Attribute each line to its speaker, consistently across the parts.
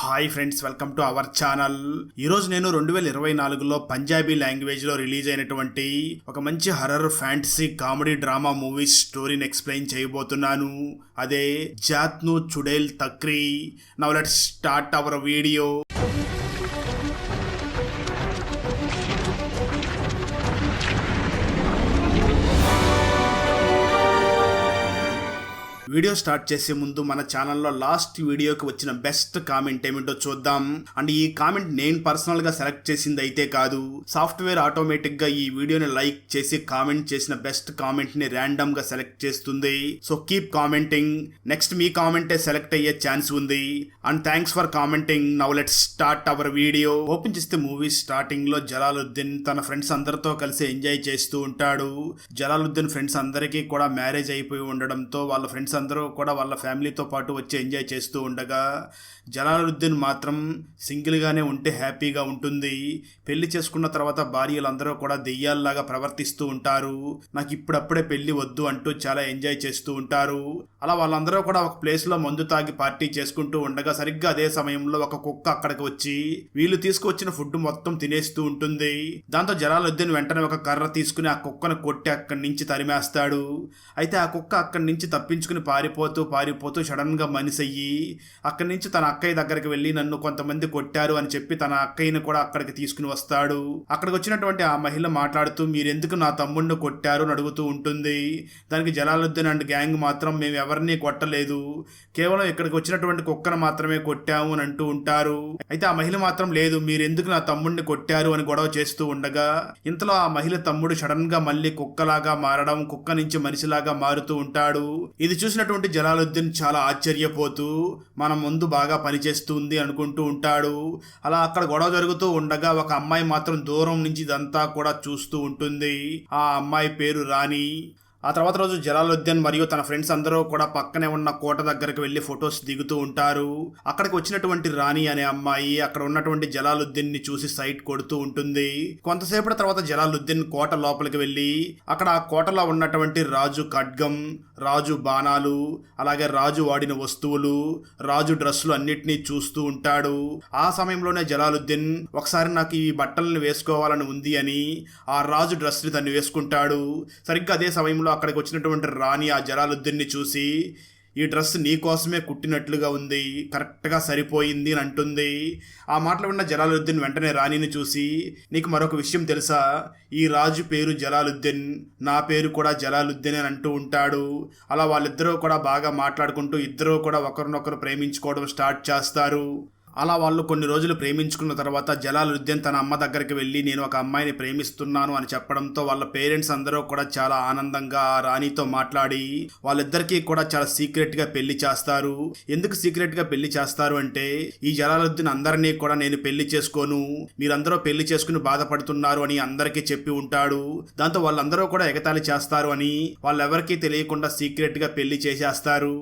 Speaker 1: Hi friends welcome to our channel ఈరోజు నేను రెండు వేల ఇరవై నాలుగులో పంజాబీ లాంగ్వేజ్లో రిలీజ్ అయినటువంటి ఒక మంచి horror fantasy comedy drama movie స్టోరీని ఎక్స్ప్లెయిన్ చేయబోతున్నాను. అదే జాత్ను చుడేల్ తక్రీ. Now let start our video video start చేసే ముందు మన ఛానల్లో లాస్ట్ వీడియోకి వచ్చిన బెస్ట్ కామెంట్ ఏమిటో చూద్దాం. అండ్ ఈ కామెంట్ నేను పర్సనల్గా సెలెక్ట్ చేసింది అయితే కాదు. సాఫ్ట్వేర్ ఆటోమేటిక్గా ఈ వీడియోని లైక్ చేసి కామెంట్ చేసిన బెస్ట్ కామెంట్ని ర్యాండమ్గా సెలెక్ట్ చేస్తుంది. సో కీప్ కామెంటింగ్ నెక్స్ట్ మీ కామెంటే సెలెక్ట్ అయ్యే ఛాన్స్ ఉంది. And thanks for commenting now let start our video open చేస్తే మూవీ స్టార్టింగ్లో జలాలుద్దీన్ తన ఫ్రెండ్స్ అందరితో కలిసి ఎంజాయ్ చేస్తూ ఉంటాడు. జలాలుద్దీన్ ఫ్రెండ్స్ అందరికీ కూడా మ్యారేజ్ అయిపోయి ఉండడంతో వాళ్ళ ఫ్రెండ్స్ అందరూ కూడా వాళ్ళ ఫ్యామిలీతో పాటు వచ్చి ఎంజాయ్ చేస్తూ ఉండగా జలాలుద్దీన్ మాత్రం సింగిల్గానే ఉంటే హ్యాపీగా ఉంటుంది. పెళ్ళి చేసుకున్న తర్వాత భార్యలందరూ కూడా దెయ్యాల్లాగా ప్రవర్తిస్తూ ఉంటారు. నాకు ఇప్పుడప్పుడే పెళ్ళి వద్దు అంటూ చాలా ఎంజాయ్ చేస్తూ ఉంటారు. అలా వాళ్ళందరూ కూడా ఒక ప్లేస్లో మందు తాగి పార్టీ చేసుకుంటూ ఉండగా సరిగ్గా అదే సమయంలో ఒక కుక్క అక్కడికి వచ్చి వీళ్ళు తీసుకువచ్చిన ఫుడ్ మొత్తం తినేస్తూ ఉంటుంది. దాంతో జలాలుద్దీన్ వెంటనే ఒక కర్ర తీసుకుని ఆ కుక్కను కొట్టి అక్కడి నుంచి తరిమేస్తాడు. అయితే ఆ కుక్క అక్కడి నుంచి తప్పించుకుని పారిపోతూ పారిపోతూ సడన్గా మనిషి అయ్యి అక్కడి నుంచి తన అక్కయ్య దగ్గరికి వెళ్ళి నన్ను కొంతమంది కొట్టారు అని చెప్పి తన అక్కయ్యని కూడా అక్కడికి తీసుకుని వస్తాడు. అక్కడికి వచ్చినటువంటి ఆ మహిళ మాట్లాడుతూ మీరెందుకు నా తమ్ముడిని కొట్టారు? అని అడుగుతూ ఉంటుంది. దానికి జలాలుద్దీన్ అండ్ గ్యాంగ్ మాత్రం మేము ఎవరిని కొట్టలేదు. కేవలం ఇక్కడికి వచ్చినటువంటి కుక్కను మాత్రమే కొట్టాము అని అంటూ ఉంటారు. అయితే ఆ మహిళ మాత్రం లేదు మీరెందుకు నా తమ్ముడిని కొట్టారు? అని గొడవ చేస్తూ ఉండగా ఇంతలో ఆ మహిళ తమ్ముడు సడన్గా మళ్ళీ కుక్కలాగా మారడం కుక్క నుంచి మనిషిలాగా మారుతూ ఉంటాడు. ఇది చూసి చూసినటువంటి జలాలుద్దీన్ చాలా ఆశ్చర్యపోతూ మన ముందు బాగా పనిచేస్తుంది అనుకుంటూ ఉంటాడు. అలా అక్కడ గొడవ జరుగుతూ ఉండగా ఒక అమ్మాయి మాత్రం దూరం నుంచి ఇదంతా కూడా చూస్తూ ఉంటుంది. ఆ అమ్మాయి పేరు రాణి. ఆ తర్వాత రోజు జలాలుద్దీన్ మరియు తన ఫ్రెండ్స్ అందరూ కూడా పక్కనే ఉన్న కోట దగ్గరికి వెళ్ళి ఫొటోస్ దిగుతూ ఉంటారు. అక్కడికి వచ్చినటువంటి రాణి అనే అమ్మాయి అక్కడ ఉన్నటువంటి జలాలుద్దీన్ని చూసి సైట్ కొడుతూ ఉంటుంది. కొంతసేపటి తర్వాత జలాలుద్దీన్ కోట లోపలికి వెళ్ళి అక్కడ ఆ కోటలో ఉన్నటువంటి రాజు ఖడ్గం రాజు బాణాలు అలాగే రాజు వాడిన వస్తువులు రాజు డ్రెస్సులు అన్నిటినీ చూస్తూ ఉంటాడు. ఆ సమయంలోనే జలాలుద్దీన్ ఒకసారి నాకు ఈ బట్టలను వేసుకోవాలని ఉంది అని ఆ రాజు డ్రెస్ని తను వేసుకుంటాడు. సరిగ్గా అదే సమయంలో అక్కడికి వచ్చినటువంటి రాణి ఆ జలాలుద్దీన్ని చూసి ఈ డ్రెస్ నీ కోసమే కుట్టినట్లుగా ఉంది కరెక్ట్గా సరిపోయింది అని అంటుంది. ఆ మాటలు విన్న జలాలుద్దీన్ వెంటనే రాణిని చూసి నీకు మరొక విషయం తెలుసా? ఈ రాజు పేరు జలాలుద్దీన్ నా పేరు కూడా జలాలుద్దీన్ అని అంటూ ఉంటాడు. అలా వాళ్ళిద్దరూ కూడా బాగా మాట్లాడుకుంటూ ఇద్దరూ కూడా ఒకరినొకరు ప్రేమించుకోవడం స్టార్ట్ చేస్తారు. అలా వాళ్ళు కొన్ని రోజులు ప్రేమించుకున్న తర్వాత జలాలుద్దీన్ తన అమ్మ దగ్గరికి వెళ్ళి నేను ఒక అమ్మాయిని ప్రేమిస్తున్నాను అని చెప్పడంతో వాళ్ళ పేరెంట్స్ అందరూ కూడా చాలా ఆనందంగా ఆ రాణితో మాట్లాడి వాళ్ళిద్దరికీ కూడా చాలా సీక్రెట్గా పెళ్ళి చేస్తారు. ఎందుకు సీక్రెట్గా పెళ్ళి చేస్తారు అంటే ఈ జలాలుద్దీన్ అందరినీ కూడా నేను పెళ్ళి చేసుకోను మీరందరూ పెళ్ళి చేసుకుని బాధపడుతున్నారు అని అందరికీ చెప్పి ఉంటాడు. దాంతో వాళ్ళందరూ కూడా ఎగతాళి చేస్తారు అని వాళ్ళెవరికీ తెలియకుండా సీక్రెట్గా పెళ్ళి చేసేస్తారు.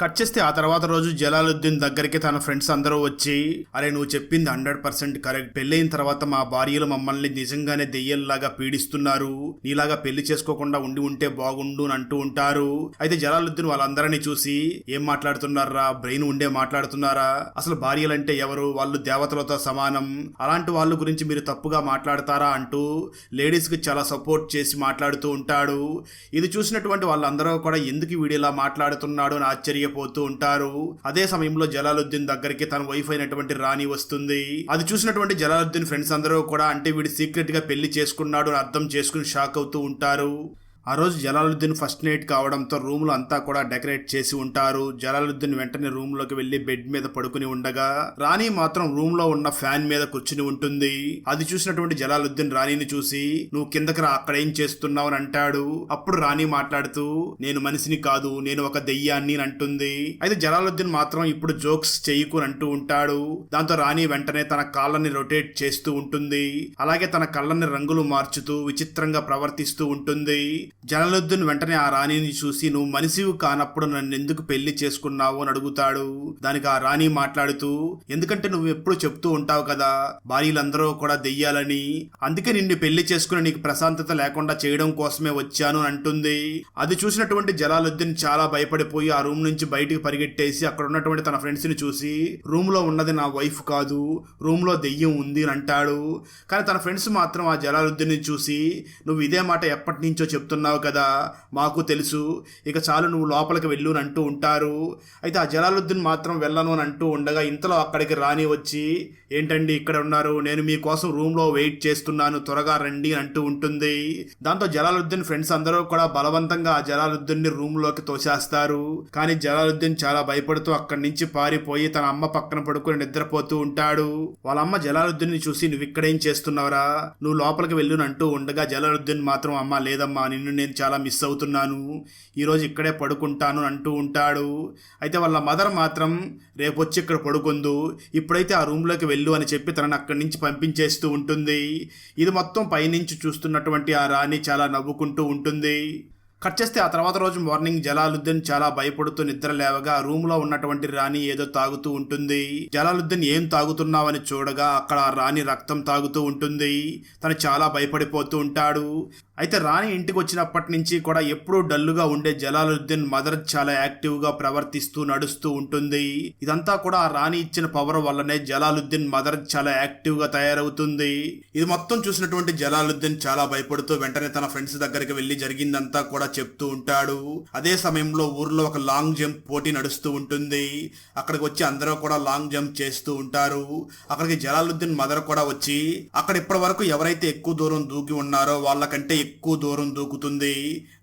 Speaker 1: కట్ చేస్తే ఆ తర్వాత రోజు జలాలుద్దీన్ దగ్గరికి తన ఫ్రెండ్స్ అందరూ వచ్చి అరే నువ్వు చెప్పింది హండ్రెడ్ పర్సెంట్ కరెక్ట్. పెళ్ళైన తర్వాత మా భార్యలు మమ్మల్ని నిజంగానే దెయ్యల్లాగా పీడిస్తున్నారు. నీలాగా పెళ్ళి చేసుకోకుండా ఉండి ఉంటే బాగుండు అని అంటూ ఉంటారు. అయితే జలాలుద్దీన్ వాళ్ళందరినీ చూసి ఏం మాట్లాడుతున్నారా? బ్రెయిన్ ఉండే మాట్లాడుతున్నారా? అసలు భార్యలంటే ఎవరు? వాళ్ళు దేవతలతో సమానం. అలాంటి వాళ్ళ గురించి మీరు తప్పుగా మాట్లాడతారా? అంటూ లేడీస్కి చాలా సపోర్ట్ చేసి మాట్లాడుతూ ఉంటాడు. ఇది చూసినటువంటి వాళ్ళందరూ కూడా ఎందుకు వీడిలా మాట్లాడుతున్నాడు అని తెలియపోతూ ఉంటారు. అదే సమయంలో జలాలుద్దీన్ దగ్గరికి తన వైఫ్ అయినటువంటి రాణి వస్తుంది. అది చూసినటువంటి జలాలుద్దీన్ ఫ్రెండ్స్ అందరూ కూడా అంటే వీడు సీక్రెట్గా పెళ్ళి చేసుకున్నాడు అని అర్థం చేసుకుని షాక్ అవుతూ ఉంటారు. ఆ రోజు జలాలుద్దీన్ ఫస్ట్ నైట్ కావడంతో రూమ్లో అంతా కూడా డెకరేట్ చేసి ఉంటారు. జలాలుద్దీన్ వెంటనే రూమ్లోకి వెళ్ళి బెడ్ మీద పడుకుని ఉండగా రాణి మాత్రం రూమ్లో ఉన్న ఫ్యాన్ మీద కూర్చుని ఉంటుంది. అది చూసినటువంటి జలాలుద్దీన్ రాణిని చూసి నువ్వు కిందకి రా అక్కడ ఏం చేస్తున్నావు? అని అంటాడు. అప్పుడు రాణి మాట్లాడుతూ నేను మనిషిని కాదు నేను ఒక దెయ్యాన్ని అంటుంది. అయితే జలాలుద్దీన్ మాత్రం ఇప్పుడు జోక్స్ చేయకు అంటూ ఉంటాడు. దాంతో రాణి వెంటనే తన కాళ్ళని రొటేట్ చేస్తూ ఉంటుంది. అలాగే తన కళ్ళని రంగులు మార్చుతూ విచిత్రంగా ప్రవర్తిస్తూ ఉంటుంది. జలాలుద్దీన్ వెంటనే ఆ రాణిని చూసి నువ్వు మనిషివి కానప్పుడు నన్ను ఎందుకు పెళ్ళి చేసుకున్నావు? అని అడుగుతాడు. దానికి ఆ రాణి మాట్లాడుతూ ఎందుకంటే నువ్వు ఎప్పుడు చెప్తూ ఉంటావు కదా భార్యలందరూ కూడా దెయ్యాలని. అందుకే నిన్ను పెళ్ళి చేసుకుని నీకు ప్రశాంతత లేకుండా చేయడం కోసమే వచ్చాను అని అంటుంది. అది చూసినటువంటి జలాలుద్దీన్ చాలా భయపడిపోయి ఆ రూమ్ నుంచి బయటికి పరిగెట్టేసి అక్కడ ఉన్నటువంటి తన ఫ్రెండ్స్ని చూసి రూమ్లో ఉన్నది నా వైఫ్ కాదు రూమ్లో దెయ్యం ఉంది అని అంటాడు. కానీ తన ఫ్రెండ్స్ మాత్రం ఆ జలాలుద్దీన్ చూసి నువ్వు ఇదే మాట ఎప్పటి నుంచో చెప్తున్నావు. కదా మాకు తెలుసు. ఇక చాలు నువ్వు లోపలికి వెళ్ళు అని అంటూ ఉంటారు. అయితే ఆ జలాలుద్దీన్ మాత్రం వెళ్ళను అని అంటూ ఉండగా ఇంతలో అక్కడికి రాని వచ్చి ఏంటండి ఇక్కడ ఉన్నారు? నేను మీకోసం రూమ్లో వెయిట్ చేస్తున్నాను. త్వరగా రండి అని అంటూ ఉంటుంది. దాంతో జలాలుద్దీన్ ఫ్రెండ్స్ అందరూ కూడా బలవంతంగా ఆ జలాలుద్దీన్ని రూమ్లోకి తోసేస్తారు. కానీ జలాలుద్దీన్ చాలా భయపడుతూ అక్కడి నుంచి పారిపోయి తన అమ్మ పక్కన పడుకొని నిద్రపోతూ ఉంటాడు. వాళ్ళ అమ్మ జలాలుద్దీన్ని చూసి నువ్వు ఇక్కడేం చేస్తున్నావురా? నువ్వు లోపలికి వెళ్ళునంటూ ఉండగా జలాలుద్దీన్ మాత్రం అమ్మ లేదమ్మా నిన్ను నేను చాలా మిస్ అవుతున్నాను. ఈరోజు ఇక్కడే పడుకుంటాను అంటూ ఉంటాడు. అయితే వాళ్ళ మదర్ మాత్రం రేపు వచ్చి ఇక్కడ పడుకుందు. ఇప్పుడైతే ఆ రూమ్లోకి వెళ్ళు అని చెప్పి తనని అక్కడి నుంచి పంపించేస్తూ ఉంటుంది. ఇది మొత్తం పైనుంచి చూస్తున్నటువంటి ఆ రాణి చాలా నవ్వుకుంటూ ఉంటుంది. కట్ చేస్తే ఆ తర్వాత రోజు మార్నింగ్ జలాలుద్దీన్ చాలా భయపడుతూ నిద్ర లేవగా రూమ్లో ఉన్నటువంటి రాణి ఏదో తాగుతూ ఉంటుంది. జలాలుద్దీన్ ఏం తాగుతున్నావని చూడగా అక్కడ ఆ రాణి రక్తం తాగుతూ ఉంటుంది. తను చాలా భయపడిపోతూ ఉంటాడు. అయితే రాణి ఇంటికి వచ్చినప్పటి నుంచి కూడా ఎప్పుడూ డల్లుగా ఉండే జలాలుద్దీన్ మదర్ చాలా యాక్టివ్గా ప్రవర్తిస్తూ నడుస్తూ ఉంటుంది. ఇదంతా కూడా ఆ రాణి ఇచ్చిన పవర్ వల్లనే జలాలుద్దీన్ మదర్ చాలా యాక్టివ్గా తయారవుతుంది. ఇది మొత్తం చూసినటువంటి జలాలుద్దీన్ చాలా భయపడుతూ వెంటనే తన ఫ్రెండ్స్ దగ్గరికి వెళ్ళి జరిగిందంతా కూడా చెప్తూ ఉంటాడు. అదే సమయంలో ఊర్లో ఒక లాంగ్ జంప్ పోటీ నడుస్తూ ఉంటుంది. అక్కడికి వచ్చి అందరూ కూడా లాంగ్ జంప్ చేస్తూ ఉంటారు. అక్కడికి జలాలుద్దీన్ మదర్ కూడా వచ్చి అక్కడ ఇప్పటి వరకు ఎవరైతే ఎక్కువ దూరం దూకి ఉన్నారో వాళ్ళకంటే ఎక్కువ దూరం దూకుతుంది.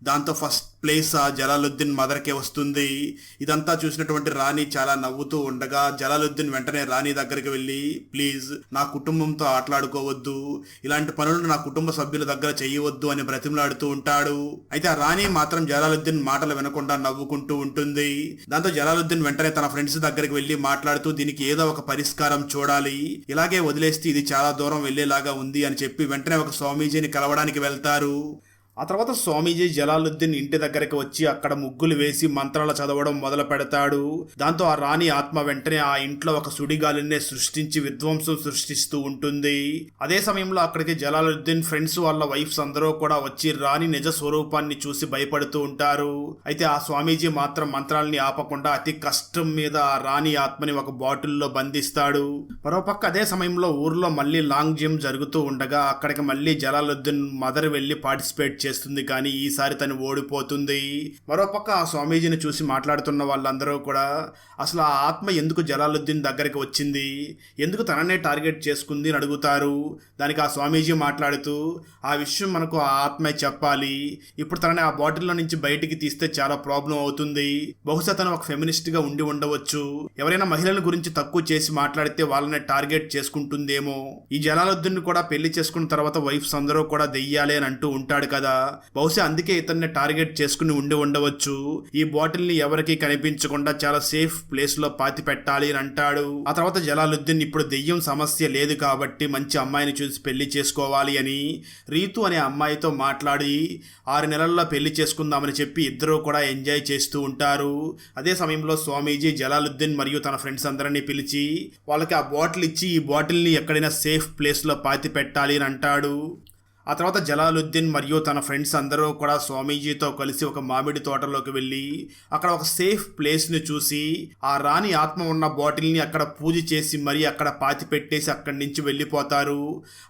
Speaker 1: దాంతో ఫస్ట్ ప్లేస్ ఆ జలాలుద్దీన్ మదర్కే వస్తుంది. ఇదంతా చూసినటువంటి రాణి చాలా నవ్వుతూ ఉండగా జలాలుద్దీన్ వెంటనే రాణి దగ్గరికి వెళ్ళి ప్లీజ్ నా కుటుంబంతో ఆటలాడుకోవద్దు. ఇలాంటి పనులు నా కుటుంబ సభ్యుల దగ్గర చేయవద్దు అని బ్రతిమలాడుతూ ఉంటాడు. అయితే ఆ రాణి మాత్రం జలాలుద్దీన్ మాటలు వినకుండా నవ్వుకుంటూ ఉంటుంది. దాంతో జలాలుద్దీన్ వెంటనే తన ఫ్రెండ్స్ దగ్గరికి వెళ్ళి మాట్లాడుతూ దీనికి ఏదో ఒక పరిష్కారం చూడాలి. ఇలాగే వదిలేస్తే ఇది చాలా దూరం వెళ్ళేలాగా ఉంది అని చెప్పి వెంటనే ఒక స్వామీజీని కలవడానికి వెళ్తారు. ఆ తర్వాత స్వామీజీ జలాలుద్దీన్ ఇంటి దగ్గరికి వచ్చి అక్కడ ముగ్గులు వేసి మంత్రాలు చదవడం మొదలు పెడతాడు. దాంతో ఆ రాణి ఆత్మ వెంటనే ఆ ఇంట్లో ఒక సుడిగాలినే సృష్టించి విధ్వంసం సృష్టిస్తూ ఉంటుంది. అదే సమయంలో అక్కడికి జలాలుద్దీన్ ఫ్రెండ్స్ వాళ్ళ వైఫ్స్ అందరూ కూడా వచ్చి రాణి నిజ స్వరూపాన్ని చూసి భయపడుతూ ఉంటారు. అయితే ఆ స్వామీజీ మాత్రం మంత్రాలని ఆపకుండా అతి కష్టం మీద ఆ రాణి ఆత్మని ఒక బాటిల్లో బంధిస్తాడు. మరోపక్క అదే సమయంలో ఊర్లో మళ్ళీ లాంగ్ జిమ్ జరుగుతూ ఉండగా అక్కడికి మళ్ళీ జలాలుద్దీన్ మదర్ వెళ్ళి పార్టిసిపేట్ చేస్తుంది కానీ ఈసారి తను ఓడిపోతుంది. మరోపక్క ఆ స్వామీజీని చూసి మాట్లాడుతున్న వాళ్ళందరూ కూడా అసలు ఆ ఆత్మ ఎందుకు జలాలుద్దీన్ దగ్గరికి వచ్చింది? ఎందుకు తననే టార్గెట్ చేసుకుంది? అని అడుగుతారు. దానికి ఆ స్వామీజీ మాట్లాడుతూ ఆ విషయం మనకు ఆ ఆత్మే చెప్పాలి. ఇప్పుడు తనని ఆ బాటిల్లో నుంచి బయటికి తీస్తే చాలా ప్రాబ్లం అవుతుంది. బహుశా తను ఒక ఫెమినిస్ట్గా ఉండి ఉండవచ్చు. ఎవరైనా మహిళల గురించి తక్కువ చేసి మాట్లాడితే వాళ్ళని టార్గెట్ చేసుకుంటుందేమో. ఈ జలాలుద్దీన్ కూడా పెళ్ళి చేసుకున్న తర్వాత వైఫ్స్ అందరూ కూడా దెయ్యాలి అని అంటూ ఉంటాడు కదా. బహుశా అందుకే ఇతన్ని టార్గెట్ చేసుకుని ఉండి ఉండవచ్చు. ఈ బాటిల్ని ఎవరికి కనిపించకుండా చాలా సేఫ్ ప్లేస్లో పాతి పెట్టాలి అని అంటాడు. ఆ తర్వాత జలాలుద్దీన్ ఇప్పుడు దెయ్యం సమస్య లేదు కాబట్టి మంచి అమ్మాయిని చూసి పెళ్ళి చేసుకోవాలి అని రీతు అనే అమ్మాయితో మాట్లాడి ఆరు నెలల్లో పెళ్ళి చేసుకుందామని చెప్పి ఇద్దరూ కూడా ఎంజాయ్ చేస్తూ ఉంటారు. అదే సమయంలో స్వామీజీ జలాలుద్దీన్ మరియు తన ఫ్రెండ్స్ అందరినీ పిలిచి వాళ్ళకి ఆ బాటిల్ ఇచ్చి ఈ బాటిల్ని ఎక్కడైనా సేఫ్ ప్లేస్లో పాతి పెట్టాలి అని అంటాడు. ఆ తర్వాత జలాలుద్దీన్ మరియు తన ఫ్రెండ్స్ అందరూ కూడా స్వామీజీతో కలిసి ఒక మామిడి తోటలోకి వెళ్ళి అక్కడ ఒక సేఫ్ ప్లేస్ని చూసి ఆ రాణి ఆత్మ ఉన్న బాటిల్ని అక్కడ పూజ చేసి మరీ అక్కడ పాతి పెట్టేసి అక్కడి నుంచి వెళ్ళిపోతారు.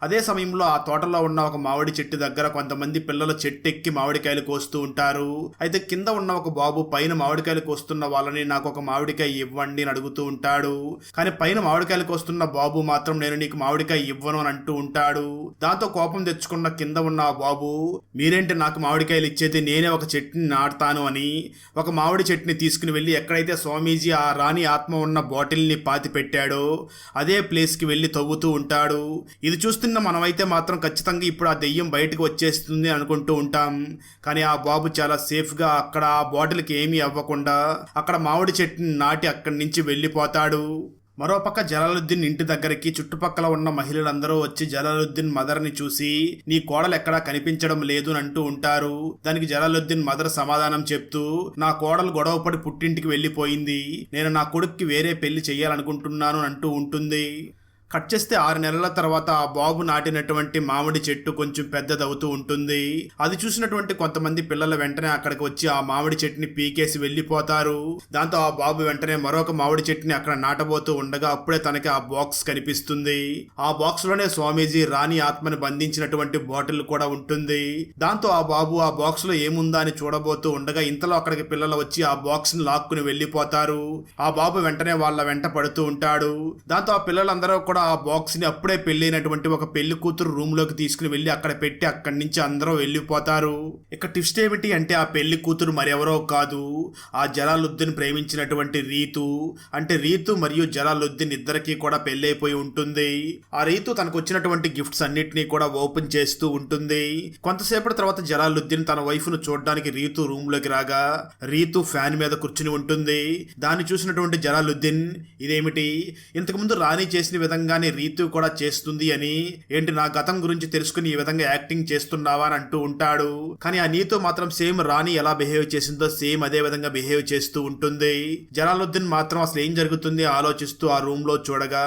Speaker 1: అదే సమయంలో ఆ తోటలో ఉన్న ఒక మామిడి చెట్టు దగ్గర కొంతమంది పిల్లలు చెట్టు ఎక్కి మామిడికాయలు కోస్తూ ఉంటారు. అయితే కింద ఉన్న ఒక బాబు పైన మామిడికాయలు కోస్తున్న వాళ్ళని నాకు ఒక మామిడికాయ ఇవ్వండి అని అడుగుతూ ఉంటాడు. కానీ పైన మామిడికాయలు కోస్తున్న బాబు మాత్రం నేను నీకు మామిడికాయ ఇవ్వను అని అంటూ ఉంటాడు. దాంతో కోపం తెచ్చుకున్న కింద ఉన్న ఆ బాబు మీరేంటి నాకు మామిడికాయలు ఇచ్చేది? నేనే ఒక చెట్టుని నాటుతాను అని ఒక మామిడి చెట్టుని తీసుకుని వెళ్ళి ఎక్కడైతే స్వామీజీ ఆ రాణి ఆత్మ ఉన్న బాటిల్ని పాతి పెట్టాడో అదే ప్లేస్కి వెళ్ళి తవ్వుతూ ఉంటాడు. ఇది చూస్తున్న మనమైతే మాత్రం ఖచ్చితంగా ఇప్పుడు ఆ దెయ్యం బయటకు వచ్చేస్తుంది అనుకుంటూ ఉంటాం. కానీ ఆ బాబు చాలా సేఫ్గా అక్కడ ఆ బాటిల్కి ఏమీ అవ్వకుండా అక్కడ మామిడి చెట్టుని నాటి అక్కడి నుంచి వెళ్ళిపోతాడు. మరోపక్క జలాలుద్దీన్ ఇంటి దగ్గరికి చుట్టుపక్కల ఉన్న మహిళలందరూ వచ్చి జలాలుద్దీన్ మదర్ని చూసి నీ కోడలు ఎక్కడా కనిపించడం లేదు అని అంటూ ఉంటారు. దానికి జలాలుద్దీన్ మదర్ సమాధానం చెప్తూ నా కోడలు గొడవపడి పుట్టింటికి వెళ్ళిపోయింది. నేను నా కొడుక్కి వేరే పెళ్ళి చేయాలనుకుంటున్నాను అంటూ ఉంటుంది. కట్ చేస్తే ఆరు నెలల తర్వాత ఆ బాబు నాటినటువంటి మామిడి చెట్టు కొంచెం పెద్దదవుతూ ఉంటుంది. అది చూసినటువంటి కొంతమంది పిల్లలు వెంటనే అక్కడికి వచ్చి ఆ మామిడి చెట్టుని పీకేసి వెళ్ళిపోతారు. దాంతో ఆ బాబు వెంటనే మరొక మామిడి చెట్టుని అక్కడ నాటబోతూ ఉండగా అప్పుడే తనకి ఆ బాక్స్ కనిపిస్తుంది. ఆ బాక్స్లోనే స్వామీజీ రాణి ఆత్మని బంధించినటువంటి బాటిల్ కూడా ఉంటుంది. దాంతో ఆ బాబు ఆ బాక్స్లో ఏముందా అని చూడబోతూ ఉండగా ఇంతలో అక్కడికి పిల్లలు వచ్చి ఆ బాక్స్ని లాక్కుని వెళ్ళిపోతారు. ఆ బాబు వెంటనే వాళ్ళ వెంట పడుతూ ఉంటాడు. దాంతో ఆ పిల్లలందరూ కూడా ఆ బాక్స్ని అప్పుడే పెళ్ళైనటువంటి ఒక పెళ్ళి కూతురు రూమ్లోకి తీసుకుని వెళ్ళి అక్కడ పెట్టి అక్కడి నుంచి అందరూ వెళ్ళిపోతారు. ఇక ట్విస్ట్ ఏమిటి అంటే ఆ పెళ్ళి కూతురు మరెవరో కాదు ఆ జలాలుద్దీన్ ప్రేమించినటువంటి రీతు. అంటే రీతు మరియు జలాలుద్దీన్ ఇద్దరికీ కూడా పెళ్ళైపోయి ఉంటుంది. ఆ రీతు తనకు వచ్చినటువంటి గిఫ్ట్స్ అన్నిటినీ కూడా ఓపెన్ చేస్తూ ఉంటుంది. కొంతసేపటి తర్వాత జలాలుద్దీన్ తన వైఫ్ను చూడడానికి రీతు రూమ్లోకి రాగా రీతు ఫ్యాన్ మీద కూర్చుని ఉంటుంది. దాన్ని చూసినటువంటి జలాలుద్దీన్ ఇదేమిటి? ఇంతకుముందు రాణి చేసిన విధంగా విధంగానే రీతు కూడా చేస్తుంది అని. ఏంటి నా గతం గురించి తెలుసుకుని ఈ విధంగా యాక్టింగ్ చేస్తున్నావా అని అంటూ ఉంటాడు. కానీ ఆ నీతో మాత్రం సేమ్ రాణి ఎలా బిహేవ్ చేసిందో సేమ్ అదే విధంగా బిహేవ్ చేస్తూ ఉంటుంది. జలాలుద్దీన్ మాత్రం అసలు ఏం జరుగుతుంది ఆలోచిస్తూ ఆ రూమ్లో చూడగా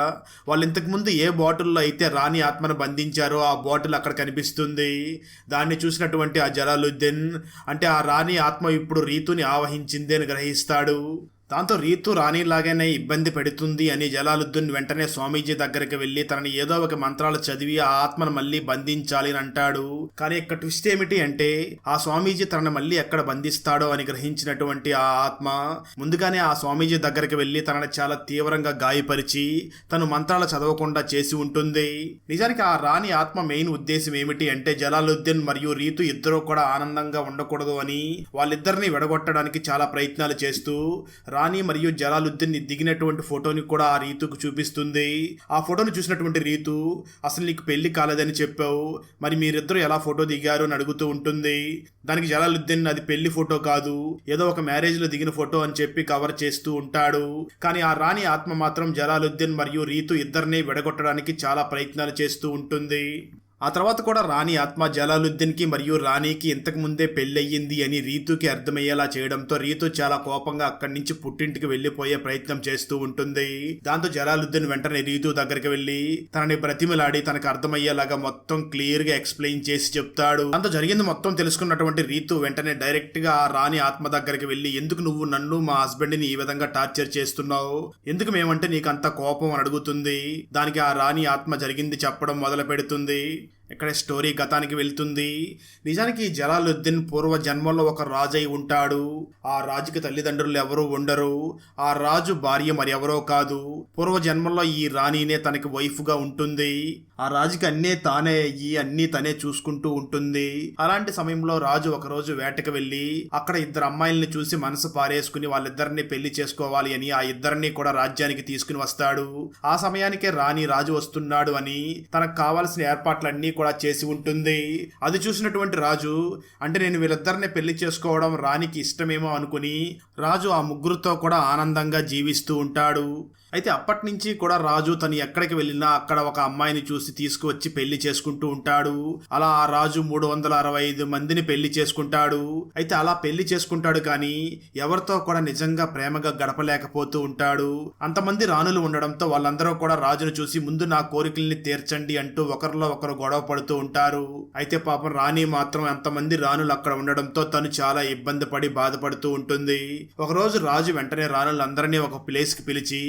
Speaker 1: వాళ్ళు ఇంతకు ముందు ఏ బాటిల్లో అయితే రాణి ఆత్మను బంధించారో ఆ బాటిల్ అక్కడ కనిపిస్తుంది. దాన్ని చూసినటువంటి ఆ జలాలుద్దీన్ అంటే ఆ రాణి ఆత్మ ఇప్పుడు రీతుని ఆవహించింది అని గ్రహిస్తాడు. దాంతో రీతు రాణిలాగానే ఇబ్బంది పెడుతుంది అని జలాలుద్దీన్ వెంటనే స్వామీజీ దగ్గరికి వెళ్ళి తనని ఏదో ఒక మంత్రాలు చదివి ఆ ఆత్మను మళ్ళీ బంధించాలి అని అంటాడు. కానీ ఇక్కడ ట్విస్ట్ ఏమిటి అంటే ఆ స్వామీజీ తనని మళ్ళీ ఎక్కడ బంధిస్తాడో అని గ్రహించినటువంటి ఆ ఆత్మ ముందుగానే ఆ స్వామీజీ దగ్గరికి వెళ్ళి తనని చాలా తీవ్రంగా గాయపరిచి తను మంత్రాలు చదవకుండా చేసి ఉంటుంది. నిజానికి ఆ రాణి ఆత్మ మెయిన్ ఉద్దేశం ఏమిటి అంటే జలాలుద్దీన్ మరియు రీతు ఇద్దరూ కూడా ఆనందంగా ఉండకూడదు అని వాళ్ళిద్దరిని విడగొట్టడానికి చాలా ప్రయత్నాలు చేస్తూ రాణి మరియు జలాలుద్దీన్ దిగినటువంటి ఫోటోని కూడా ఆ రీతుకు చూపిస్తుంది. ఆ ఫోటోని చూసినటువంటి రీతు అసలు నీకు పెళ్ళి కాలేదని చెప్పావు. మరి మీరిద్దరూ ఎలా ఫోటో దిగారు? అని అడుగుతూ ఉంటుంది. దానికి జలాలుద్దీన్ అది పెళ్ళి ఫోటో కాదు. ఏదో ఒక మ్యారేజ్లో దిగిన ఫోటో అని చెప్పి కవర్ చేస్తూ ఉంటాడు. కానీ ఆ రాణి ఆత్మ మాత్రం జలాలుద్దీన్ మరియు రీతు ఇద్దరిని విడగొట్టడానికి చాలా ప్రయత్నాలు చేస్తూ ఉంటుంది. ఆ తర్వాత కూడా రాణి ఆత్మ జలాలుద్దీన్కి మరియు రాణికి ఇంతకు ముందే పెళ్ళయ్యింది అని రీతుకి అర్థమయ్యేలా చేయడంతో రీతు చాలా కోపంగా అక్కడి నుంచి పుట్టింటికి వెళ్ళిపోయే ప్రయత్నం చేస్తూ ఉంటుంది. దాంతో జలాలుద్దీన్ వెంటనే రీతు దగ్గరికి వెళ్ళి తనని బ్రతిమలాడి తనకు అర్థమయ్యేలాగా మొత్తం క్లియర్గా ఎక్స్ప్లెయిన్ చేసి చెప్తాడు. దాంతో జరిగింది మొత్తం తెలుసుకున్నటువంటి రీతు వెంటనే డైరెక్ట్గా ఆ రాణి ఆత్మ దగ్గరికి వెళ్ళి ఎందుకు నువ్వు నన్ను మా హస్బెండ్ని ఈ విధంగా టార్చర్ చేస్తున్నావు? ఎందుకు మేమంటే నీకంత కోపం? అని అడుగుతుంది. దానికి ఆ రాణి ఆత్మ జరిగింది చెప్పడం మొదలు పెడుతుంది league. ఇక్కడ స్టోరీ గతానికి వెళ్తుంది. నిజానికి జలాలుద్దీన్ పూర్వ జన్మలో ఒక రాజు అయి ఉంటాడు. ఆ రాజుకి తల్లిదండ్రులు ఎవరూ ఉండరు. ఆ రాజు భార్య మరి ఎవరో కాదు. పూర్వ జన్మలో ఈ రాణినే తనకి వైఫ్గా ఉంటుంది. ఆ రాజుకి అన్నీ తానే అయ్యి అన్నీ తనే చూసుకుంటూ ఉంటుంది. అలాంటి సమయంలో రాజు ఒకరోజు వేటకు వెళ్ళి అక్కడ ఇద్దరు అమ్మాయిల్ని చూసి మనసు పారేసుకుని వాళ్ళిద్దరిని పెళ్ళి చేసుకోవాలి అని ఆ ఇద్దరిని కూడా రాజ్యానికి తీసుకుని వస్తాడు. ఆ సమయానికే రాణి రాజు వస్తున్నాడు అని తనకు కావాల్సిన ఏర్పాట్లన్నీ కూడా చేసి ఉంటుంది. అది చూసినటువంటి రాజు అంటే నేను వీళ్ళిద్దరిని పెళ్ళి చేసుకోవడం రాణికి ఇష్టమేమో అనుకుని రాజు ఆ ముగ్గురుతో కూడా ఆనందంగా జీవిస్తూ ఉంటాడు. అయితే అప్పటి నుంచి కూడా రాజు తను ఎక్కడికి వెళ్ళినా అక్కడ ఒక అమ్మాయిని చూసి తీసుకువచ్చి పెళ్ళి చేసుకుంటూ ఉంటాడు. అలా ఆ రాజు మూడు వందల అరవై ఐదు మందిని పెళ్ళి చేసుకుంటాడు. అయితే అలా పెళ్ళి చేసుకుంటాడు కానీ ఎవరితో కూడా నిజంగా ప్రేమగా గడపలేకపోతూ ఉంటాడు. అంతమంది రాణులు ఉండడంతో వాళ్ళందరూ కూడా రాజును చూసి ముందు నా కోరికల్ని తీర్చండి అంటూ ఒకరిలో ఒకరు గొడవ పడుతూ ఉంటారు. అయితే పాపం రాణి మాత్రం ఎంతమంది రాణులు అక్కడ ఉండడంతో తను చాలా ఇబ్బంది పడి బాధపడుతూ ఉంటుంది. ఒకరోజు రాజు వెంటనే రాణులందరినీ ఒక ప్లేస్కి పిలిచి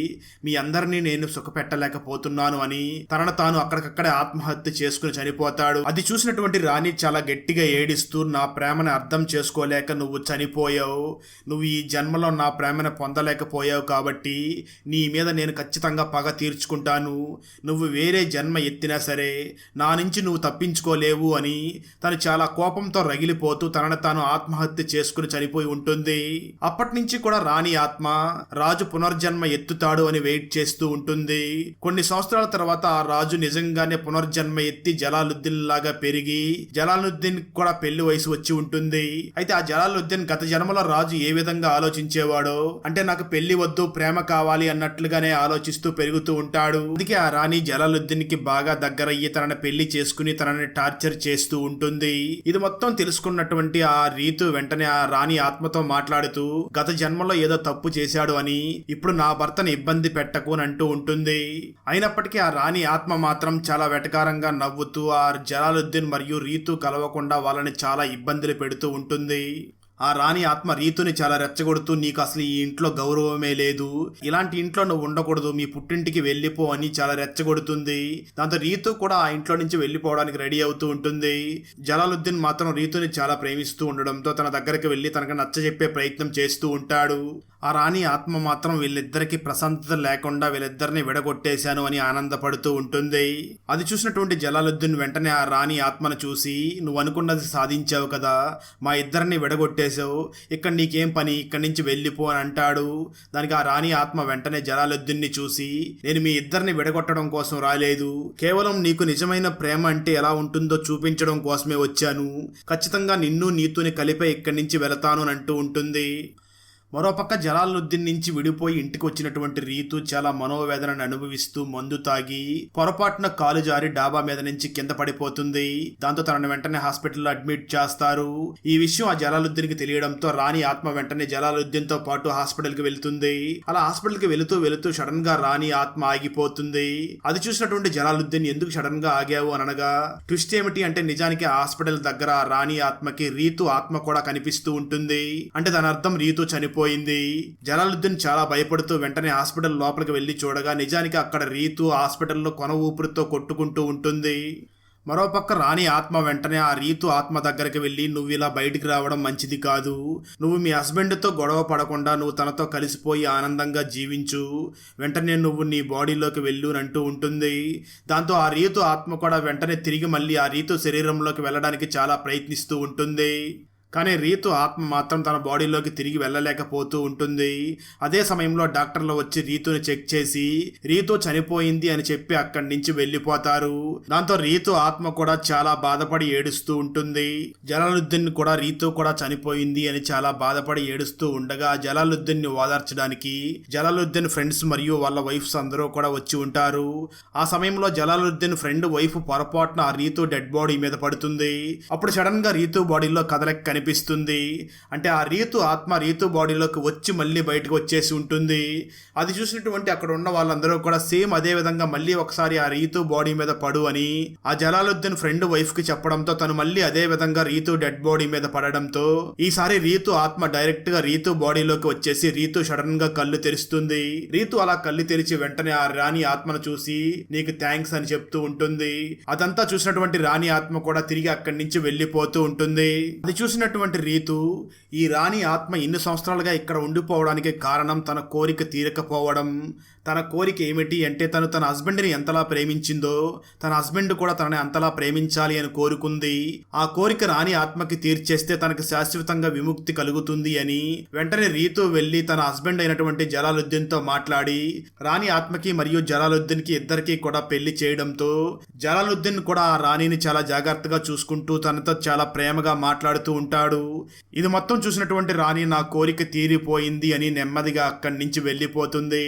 Speaker 1: మీ అందరినీ నేను సుఖపెట్టలేకపోతున్నాను అని తనను తాను అక్కడికక్కడే ఆత్మహత్య చేసుకుని చనిపోతాడు. అది చూసినటువంటి రాణి చాలా గట్టిగా ఏడిస్తూ నా ప్రేమను అర్థం చేసుకోలేక నువ్వు చనిపోయావు. నువ్వు ఈ జన్మలో నా ప్రేమను పొందలేకపోయావు కాబట్టి నీ మీద నేను ఖచ్చితంగా పగ తీర్చుకుంటాను. నువ్వు వేరే జన్మ ఎత్తినా సరే నా నుంచి నువ్వు తప్పించుకోలేవు అని తను చాలా కోపంతో రగిలిపోతూ తనను తాను ఆత్మహత్య చేసుకుని చనిపోయి ఉంటుంది. అప్పటి నుంచి కూడా రాణి ఆత్మ రాజు పునర్జన్మ ఎత్తుతాడు అని వెయిట్ చేస్తూ ఉంటుంది. కొన్ని సంవత్సరాల తర్వాత ఆ రాజు నిజంగానే పునర్జన్మ ఎత్తి జలాలుద్దీన్ లాగా పెరిగి జలాలుద్దీన్ కూడా పెళ్ళి వయసు వచ్చి ఉంటుంది. అయితే ఆ జలాలుద్దీన్ గత జన్మలో రాజు ఏ విధంగా ఆలోచించేవాడో? అంటే నాకు పెళ్ళి వద్దు ప్రేమ కావాలి అన్నట్లుగానే ఆలోచిస్తూ పెరుగుతూ ఉంటాడు. అందుకే ఆ రాణి జలాలుద్దీన్కి బాగా దగ్గరయ్యి తనని పెళ్ళి తీసుకుని తనని టార్చర్ చేస్తూ ఉంటుంది. ఇది మొత్తం తెలుసుకున్నటువంటి ఆ రీతు వెంటనే ఆ రాణి ఆత్మతో మాట్లాడుతూ గత జన్మలో ఏదో తప్పు చేశాడు అని ఇప్పుడు నా భర్తను ఇబ్బంది పెట్టకు అని అంటూ ఉంటుంది. అయినప్పటికీ ఆ రాణి ఆత్మ మాత్రం చాలా వెటకారంగా నవ్వుతూ ఆ జలాలుద్దీన్ మరియు రీతు కలవకుండా వాళ్ళని చాలా ఇబ్బందులు పెడుతూ ఉంటుంది. ఆ రాణి ఆత్మ రీతుని చాలా రెచ్చగొడుతూ నీకు అసలు ఈ ఇంట్లో గౌరవమే లేదు. ఇలాంటి ఇంట్లో నువ్వు ఉండకూడదు. మీ పుట్టింటికి వెళ్ళిపో అని చాలా రెచ్చగొడుతుంది. దాంతో రీతు కూడా ఆ ఇంట్లో నుంచి వెళ్ళిపోవడానికి రెడీ అవుతూ ఉంటుంది. జలాలుద్దీన్ మాత్రం రీతుని చాలా ప్రేమిస్తూ ఉండడంతో తన దగ్గరికి వెళ్ళి తనకు నచ్చజెప్పే ప్రయత్నం చేస్తూ ఉంటాడు. ఆ రాణి ఆత్మ మాత్రం వీళ్ళిద్దరికి ప్రశాంతత లేకుండా వీళ్ళిద్దరిని విడగొట్టేశాను అని ఆనందపడుతూ ఉంటుంది. అది చూసినటువంటి జలాలుద్దీన్ వెంటనే ఆ రాణి ఆత్మను చూసి నువ్వు అనుకున్నది సాధించావు కదా. మా ఇద్దరిని వదిలేసావు ఇక్కడ నీకేం పని? ఇక్కడి నుంచి వెళ్ళిపో అని అంటాడు. దానికి ఆ రాణి ఆత్మ వెంటనే జలాలుద్దీన్ని చూసి నేను మీ ఇద్దరిని విడగొట్టడం కోసం రాలేదు. కేవలం నీకు నిజమైన ప్రేమ అంటే ఎలా ఉంటుందో చూపించడం కోసమే వచ్చాను. ఖచ్చితంగా నిన్ను నీతుని కలిపే ఇక్కడి నుంచి వెళతాను అని అంటూ ఉంటుంది. మరోపక్క జలాలుద్దీన్ నుంచి విడిపోయి ఇంటికి వచ్చినటువంటి రీతు చాలా మనోవేదనను అనుభవిస్తూ మందు తాగి పొరపాటున కాలు జారి డాబా మీద నుంచి కింద పడిపోతుంది. దాంతో తనను వెంటనే హాస్పిటల్లో అడ్మిట్ చేస్తారు. ఈ విషయం ఆ జలాలుద్దీన్కి తెలియడంతో రాణి ఆత్మ వెంటనే జలాలుద్దీన్తో పాటు హాస్పిటల్కి వెళ్తుంది. అలా హాస్పిటల్కి వెళుతూ వెళుతూ సడన్గా రాణి ఆత్మ ఆగిపోతుంది. అది చూసినటువంటి జలాలుద్దీన్ ఎందుకు సడన్గా ఆగావు? అనగా ట్విస్ట్ ఏమిటి అంటే నిజానికి హాస్పిటల్ దగ్గర రాణి ఆత్మకి రీతు ఆత్మ కూడా కనిపిస్తూ ఉంటుంది. అంటే దాని అర్థం రీతు చనిపో చనిపోయింది. జలాలుద్దీన్ చాలా భయపడుతూ వెంటనే హాస్పిటల్ లోపలికి వెళ్ళి చూడగా నిజానికి అక్కడ రీతు హాస్పిటల్లో కొన ఊపిరితో కొట్టుకుంటూ ఉంటుంది. మరోపక్క రాణి ఆత్మ వెంటనే ఆ రీతు ఆత్మ దగ్గరికి వెళ్ళి నువ్వు ఇలా బయటికి రావడం మంచిది కాదు. నువ్వు మీ హస్బెండ్తో గొడవ పడకుండా నువ్వు తనతో కలిసిపోయి ఆనందంగా జీవించు. వెంటనే నువ్వు నీ బాడీలోకి వెళ్ళు అంటూ ఉంటుంది. దాంతో ఆ రీతు ఆత్మ కూడా వెంటనే తిరిగి మళ్ళీ ఆ రీతు శరీరంలోకి వెళ్ళడానికి చాలా ప్రయత్నిస్తూ ఉంటుంది. కానీ రీతు ఆత్మ మాత్రం తన బాడీలోకి తిరిగి వెళ్ళలేకపోతూ ఉంటుంది. అదే సమయంలో డాక్టర్లు వచ్చి రీతుని చెక్ చేసి రీతు చనిపోయింది అని చెప్పి అక్కడి నుంచి వెళ్ళిపోతారు. దాంతో రీతు ఆత్మ కూడా చాలా బాధపడి ఏడుస్తూ ఉంటుంది. జలాలుద్దీన్ కూడా రీతు కూడా చనిపోయింది అని చాలా బాధపడి ఏడుస్తూ ఉండగా జలాలుద్దీన్ని ఓదార్చడానికి జలాలుద్దీన్ ఫ్రెండ్స్ మరియు వాళ్ళ వైఫ్స్ అందరూ కూడా వచ్చి ఉంటారు. ఆ సమయంలో జలాలుద్దీన్ ఫ్రెండ్ వైఫ్ పొరపాటున ఆ రీతు డెడ్ బాడీ మీద పడుతుంది. అప్పుడు సడన్గా రీతు బాడీలో కదలకి కనిపిస్తుంది. అంటే ఆ రీతు ఆత్మ రీతు బాడీలోకి వచ్చి మళ్ళీ బయటకు వచ్చేసి ఉంటుంది. అది చూసినటువంటి అక్కడ ఉన్న వాళ్ళందరూ కూడా సేమ్ అదే విధంగా మళ్ళీ ఒకసారి ఆ రీతు బాడీ మీద పడు అని ఆ జలాలుద్దీన్ ఫ్రెండ్ వైఫ్కి చెప్పడంతో తను మళ్ళీ అదే విధంగా రీతు డెడ్ బాడీ మీద పడడంతో ఈసారి రీతు ఆత్మ డైరెక్ట్గా రీతు బాడీలోకి వచ్చేసి రీతు సడన్గా కళ్ళు తెరుస్తుంది. రీతు అలా కళ్ళు తెరిచి వెంటనే ఆ రాణి ఆత్మను చూసి నీకు థ్యాంక్స్ అని చెప్తూ ఉంటుంది. అదంతా చూసినటువంటి రాణి ఆత్మ కూడా తిరిగి అక్కడి నుంచి వెళ్ళిపోతూ ఉంటుంది. అది చూసినటువంటి రీతు ఈ రాణి ఆత్మ ఇన్ని సంవత్సరాలుగా ఇక్కడ ఉండిపోవడానికి కారణం తన కోరిక తీరకపోవడం తన కోరిక ఏమిటి అంటే తను తన హస్బెండ్ని ఎంతలా ప్రేమించిందో తన హస్బెండ్ కూడా తనని అంతలా ప్రేమించాలి అని కోరుకుంది. ఆ కోరిక రాణి ఆత్మకి తీర్చేస్తే తనకి శాశ్వతంగా విముక్తి కలుగుతుంది అని వెంటనే రీతు వెళ్ళి తన హస్బెండ్ అయినటువంటి జలాలుద్దీన్తో మాట్లాడి రాణి ఆత్మకి మరియు జలాలుద్దీన్కి ఇద్దరికీ ఇద్దరికి కూడా పెళ్ళి చేయడంతో జలాలుద్దీన్ కూడా ఆ రాణిని చాలా జాగ్రత్తగా చూసుకుంటూ తనతో చాలా ప్రేమగా మాట్లాడుతూ ఉంటాడు. ఇది మొత్తం చూసినటువంటి రాణి నా కోరిక తీరిపోయింది అని నెమ్మదిగా అక్కడి నుంచి వెళ్ళిపోతుంది.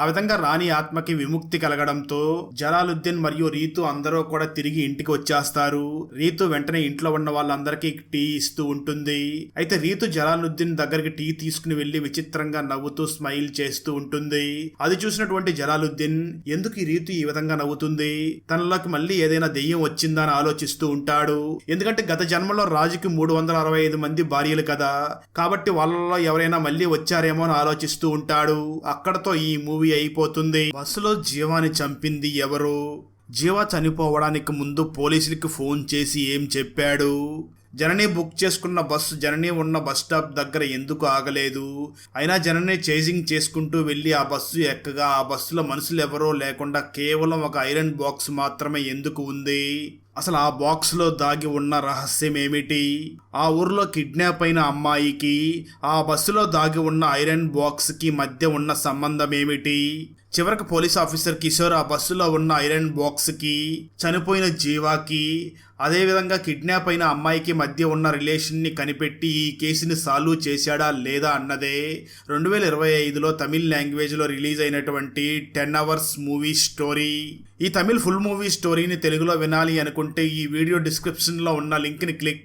Speaker 1: ఆ విధంగా రాణి ఆత్మకి విముక్తి కలగడంతో జలాలుద్దీన్ మరియు రీతు అందరూ కూడా తిరిగి ఇంటికి వచ్చేస్తారు. రీతు వెంటనే ఇంట్లో ఉన్న వాళ్ళందరికీ టీ ఇస్తూ ఉంటుంది. అయితే రీతు జలాలుద్దీన్ దగ్గరికి టీ తీసుకుని వెళ్ళి విచిత్రంగా నవ్వుతూ స్మైల్ చేస్తూ ఉంటుంది. అది చూసినటువంటి జలాలుద్దీన్ ఎందుకు ఈ రీతు ఈ విధంగా నవ్వుతుంది? తనలోకి మళ్ళీ ఏదైనా దెయ్యం వచ్చిందా? అని ఆలోచిస్తూ ఉంటాడు. ఎందుకంటే గత జన్మలో రాజుకి మూడు వందల అరవై ఐదు మంది భార్యలు కదా. కాబట్టి వాళ్ళలో ఎవరైనా మళ్ళీ వచ్చారేమో అని ఆలోచిస్తూ ఉంటాడు. అక్కడతో ఈ మూవీ అయిపోతుంది. బస్సులో జీవాని చంపింది ఎవరు? జీవ చనిపోవడానికి ముందు పోలీసులకి ఫోన్ చేసి ఏం చెప్పాడు? జనని బుక్ చేసుకున్న బస్సు జనని ఉన్న బస్ స్టాప్ దగ్గర ఎందుకు ఆగలేదు? అయినా జనని చేజింగ్ చేసుకుంటూ వెళ్ళి ఆ బస్సు ఎక్కగా? ఆ బస్సులో మనుషులు ఎవరో లేకుండా కేవలం ఒక ఐరన్ బాక్స్ మాత్రమే ఎందుకు ఉంది? అసలు ఆ బాక్స్లో దాగి ఉన్న రహస్యం ఏమిటి? ఆ ఊర్లో కిడ్నాప్ అయిన అమ్మాయికి ఆ బస్సులో దాగి ఉన్న ఐరన్ బాక్స్కి మధ్య ఉన్న సంబంధం ఏమిటి? చివరికి పోలీస్ ఆఫీసర్ కిషోర్ ఆ బస్సులో ఉన్న ఐరన్ బాక్స్కి చనిపోయిన జీవాకి అదేవిధంగా కిడ్నాప్ అయిన అమ్మాయికి మధ్య ఉన్న రిలేషన్ని కనిపెట్టి ఈ కేసుని సాల్వ్ చేశాడా లేదా అన్నదే. రెండు వేల ఇరవై ఐదులో తమిళ్ లాంగ్వేజ్లో రిలీజ్ అయినటువంటి టెన్ అవర్స్ మూవీ స్టోరీ. ఈ తమిళ్ ఫుల్ మూవీ స్టోరీని తెలుగులో వినాలి అనుకుంటే ఈ వీడియో డిస్క్రిప్షన్లో ఉన్న లింక్ని క్లిక్